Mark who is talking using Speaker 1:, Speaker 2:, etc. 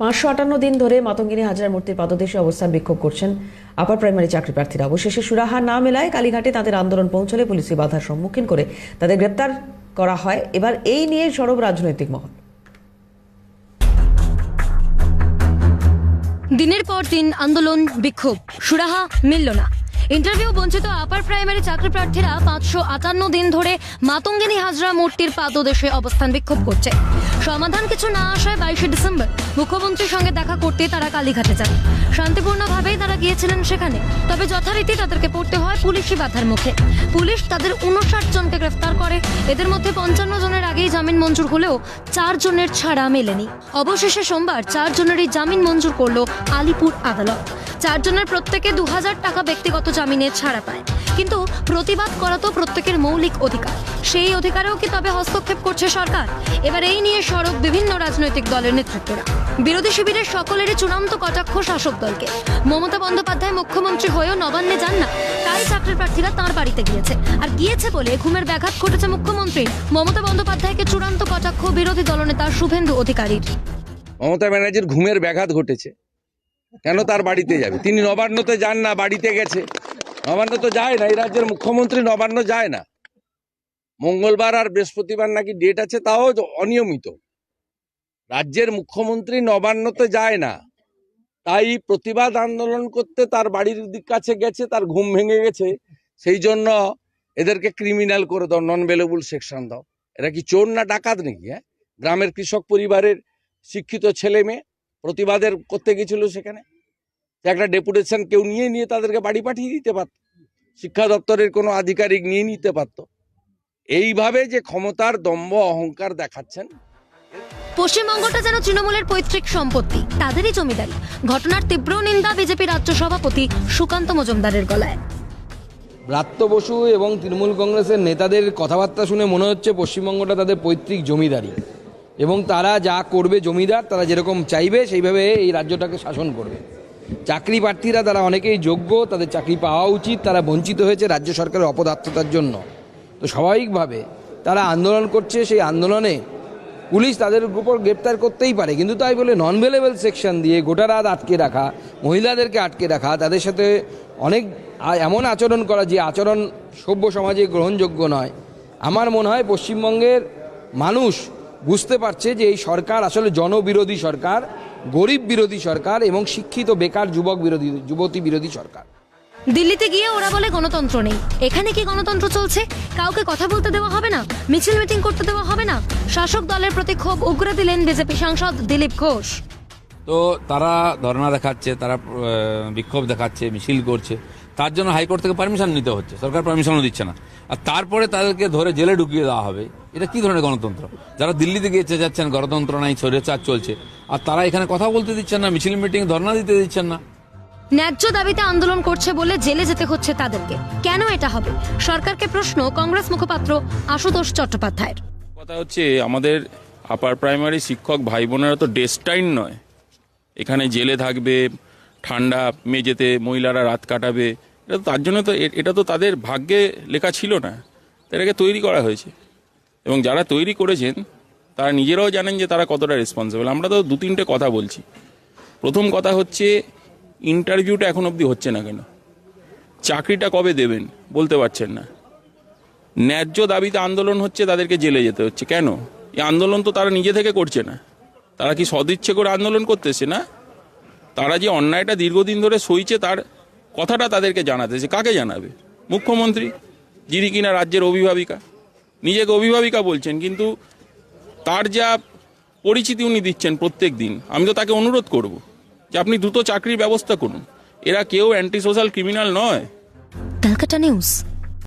Speaker 1: পাঁচশো আটান্ন দিন ধরে মাতঙ্গিনী হাজার মূর্তির পাদদেশে অবস্থান বিক্ষোভ করছেন আপার প্রাইমারি চাকরি প্রার্থীরা। অবশেষে সুরাহা না মেলায় কালীঘাটে তাদের আন্দোলন পৌঁছলে পুলিশি বাধার সম্মুখীন করে তাদের গ্রেপ্তার করা হয়। এবার এই নিয়ে সরব রাজনৈতিক মহল।
Speaker 2: দিনের পর দিন আন্দোলন বিক্ষোভ। সুরাহা মিলল না। ইন্টারভিউ বঞ্চিত আপার প্রাইমারি চাকরি প্রার্থীরা পাঁচশো আটান্ন দিন ধরে মাতঙ্গিনী হাজরা মূর্তির পাদদেশে অবস্থান বিক্ষোভ করছে। সমাধান কিছু না আসায় বাইশে ডিসেম্বর মুখ্যমন্ত্রীর সঙ্গে দেখা করতে তারা কালীঘাটে যান। শান্তিপূর্ণভাবেই তারা গিয়েছিলেন সেখানে, তবে যথারীতি তাদেরকে পড়তে হয় পুলিশি বাধার মুখে। পুলিশ তাদের উনষাট জনকে গ্রেফতার করে। এদের মধ্যে পঞ্চান্ন জনের আগেই জামিন মঞ্জুর হলেও চার জনের ছাড়া মেলেনি। অবশেষে সোমবার চার জনেরই জামিন মঞ্জুর করল আলিপুর আদালত। চারজনের প্রত্যেকে দু হাজার টাকা ব্যক্তিগত জামিনে ছাড়া পায়। কিন্তু প্রতিবাদ করা তো প্রত্যেকের মৌলিক অধিকার। সেই অধিকারেও কি তবে হস্তক্ষেপ করছে সরকার? এবার এই নিয়ে সড়ক বিভিন্ন রাজনৈতিক দলের নেতৃত্বরা। বিরোধী শিবিরের সকলেরই চূড়ান্ত কটাক্ষ শাসক দলকে। মমতা বন্দ্যোপাধ্যায় মুখ্যমন্ত্রী হয়েও নবান্নে যান না। তাই চাকরির প্রার্থীরা তাঁর বাড়িতে গিয়েছে। আর গিয়েছে বলে ঘুমের ব্যাঘাত ঘটেছে মুখ্যমন্ত্রী মমতা বন্দ্যোপাধ্যায়কে চূড়ান্ত কটাক্ষ বিরোধী দলনেতা শুভেন্দু অধিকারীর।
Speaker 3: মমতা ব্যানার্জির ঘুমের ব্যাঘাত ঘটেছে। কেন তার বাড়িতে যাবে? তিনি নবান্নতে যান না, বাড়িতে গেছে। নবান্ন তো যায় না, এই রাজ্যের মুখ্যমন্ত্রী নবান্ন যায় না। মঙ্গলবার আর বৃহস্পতিবার নাকি ডেট আছে, তাও অনিয়মিত। রাজ্যের মুখ্যমন্ত্রী নবান্নতে যায় না। তাই প্রতিবাদ আন্দোলন করতে তার বাড়ির দিক কাছে গেছে, তার ঘুম ভেঙে গেছে। সেই জন্য এদেরকে ক্রিমিনাল করে দাও নন বেলেবল সেকশন দাও। এরা কি চোর না ডাকাত নাকি হ্যাঁ? গ্রামের কৃষক পরিবারের শিক্ষিত ছেলে মেয়ে প্রতিবাদের করতে গেছিল সেখানে। একটা ডেপুটেশন কেউ নিয়ে নিয়ে তাদেরকে বাড়ি পাঠিয়ে দিতে পারত। শিক্ষা দপ্তরের কোনো আধিকারিক নিয়ে নিতে পারত। এইভাবে যে ক্ষমতার দম্ভ অহংকার দেখাচ্ছেন।
Speaker 2: পশ্চিমবঙ্গটা যেন তৃণমূলের পৈতৃক সম্পত্তি তাদেরই জমিদারি। ঘটনার তীব্র নিন্দা বিজেপি রাজ্য সভাপতি সুকান্ত মজুমদারের গলায়।
Speaker 4: ব্রাত্য বসু এবং তৃণমূল কংগ্রেসের নেতাদের কথাবার্তা শুনে মনে হচ্ছে পশ্চিমবঙ্গটা তাদের পৈতৃক জমিদারি। এবং তারা যা করবে জমিদার, তারা যেরকম চাইবে, সেইভাবে এই রাজ্যটাকে শাসন করবে। চাকরি প্রার্থীরা তারা অনেকেই যোগ্য, তাদের চাকরি পাওয়া উচিত, তারা বঞ্চিত হয়েছে রাজ্য সরকারের অপদার্থতার জন্য। তো স্বাভাবিকভাবে তারা আন্দোলন করছে, সেই আন্দোলনে পুলিশ তাদের উপর গ্রেপ্তার করতেই পারে। কিন্তু তাই বলে নন ভেলেবল সেকশন দিয়ে গোটা রাত আটকে রাখা, মহিলাদেরকে আটকে রাখা, তাদের সাথে অনেক এমন আচরণ করা যে আচরণ সভ্য সমাজে গ্রহণযোগ্য নয়। আমার মনে হয় পশ্চিমবঙ্গের মানুষ বুঝতে পারছে যে এই সরকার আসলে জনবিরোধী সরকার গরিব বিরোধী সরকার এবং শিক্ষিত বেকার যুবক বিরোধী যুবতী বিরোধী সরকার।
Speaker 2: দিল্লিতে গিয়ে ওরা বলে গণতন্ত্র নেই। এখানে কি গণতন্ত্র চলছে? কাউকে কথা বলতে দেওয়া হবে না? মিছিল মিটিং করতে দেওয়া হবে না? শাসক দলের প্রতি ক্ষোভ উগরে দিলেন বিজেপি সাংসদ দিলীপ ঘোষ।
Speaker 5: তো তারা ধর্ণা দেখাচ্ছে তারা বিক্ষোভ দেখাচ্ছে মিছিল করছে। তার জন্য হাইকোর্ট থেকে পারমিশন নিতে হচ্ছে। সরকার পারমিশনও দিচ্ছে না। আর তারপরে তাদেরকে ধরে জেলে ঢুকিয়ে দেওয়া হবে। এটা কি ধরনের গণতন্ত্র? যারা দিল্লিতে গিয়ে যাচ্ছেন গণতন্ত্র নাই ছড়িয়ে স্বৈরাচার চলছে। আর তারা এখানে কথা বলতে দিচ্ছেন না মিছিল মিটিং ধর্ণা দিতে দিচ্ছেন না।
Speaker 2: ন্যায্য দাবিতে আন্দোলন করছে বলে জেলে যেতে হচ্ছে তাদেরকে। কেন এটা হবে? সরকারকে প্রশ্ন কংগ্রেস মুখপাত্র আশুতোষ চট্টোপাধ্যায়ের।
Speaker 6: কথা হচ্ছে আমাদের আপার প্রাইমারি শিক্ষক ভাই বোনেরা তো ডেস্টাইন নয়। এখানে জেলে থাকবে ঠান্ডা মেঝেতে মহিলারা রাত কাটাবে। এটা তো তার জন্য তো এটা তো তাদের ভাগ্যে লেখা ছিল না। এটাকে তৈরি করা হয়েছে। এবং যারা তৈরি করেছেন, তারা নিজেরাও জানেন যে তারা কতটা রেসপন্সিবল আমরা তো দু তিনটে কথা বলছি। প্রথম কথা হচ্ছে ইন্টারভিউটা এখন অবধি হচ্ছে না কেন? চাকরিটা কবে দেবেন বলতে পারছেন না। ন্যায্য দাবিতে আন্দোলন হচ্ছে, তাদেরকে জেলে যেতে হচ্ছে। কেন? এই আন্দোলন তো তারা নিজে থেকে করছে না। তারা কি সদিচ্ছে করে আন্দোলন করতেছে না? তারা যে অন্যায়টা দীর্ঘদিন ধরে সইছে, তার কথাটা তাদেরকে জানাতে জানাতেছে কাকে জানাবে? মুখ্যমন্ত্রী? যিনি কিনা রাজ্যের অভিভাবিকা। নিজেকে অভিভাবিকা বলছেন, কিন্তু তার যা পরিচিতি উনি দিচ্ছেন প্রত্যেক দিন, আমি তো তাকে অনুরোধ করব যে আপনি দ্রুত চাকরির ব্যবস্থা করুন। এরা কেউ অ্যান্টি সোশ্যাল ক্রিমিনাল নয়।
Speaker 2: ক্যালকাটা নিউজ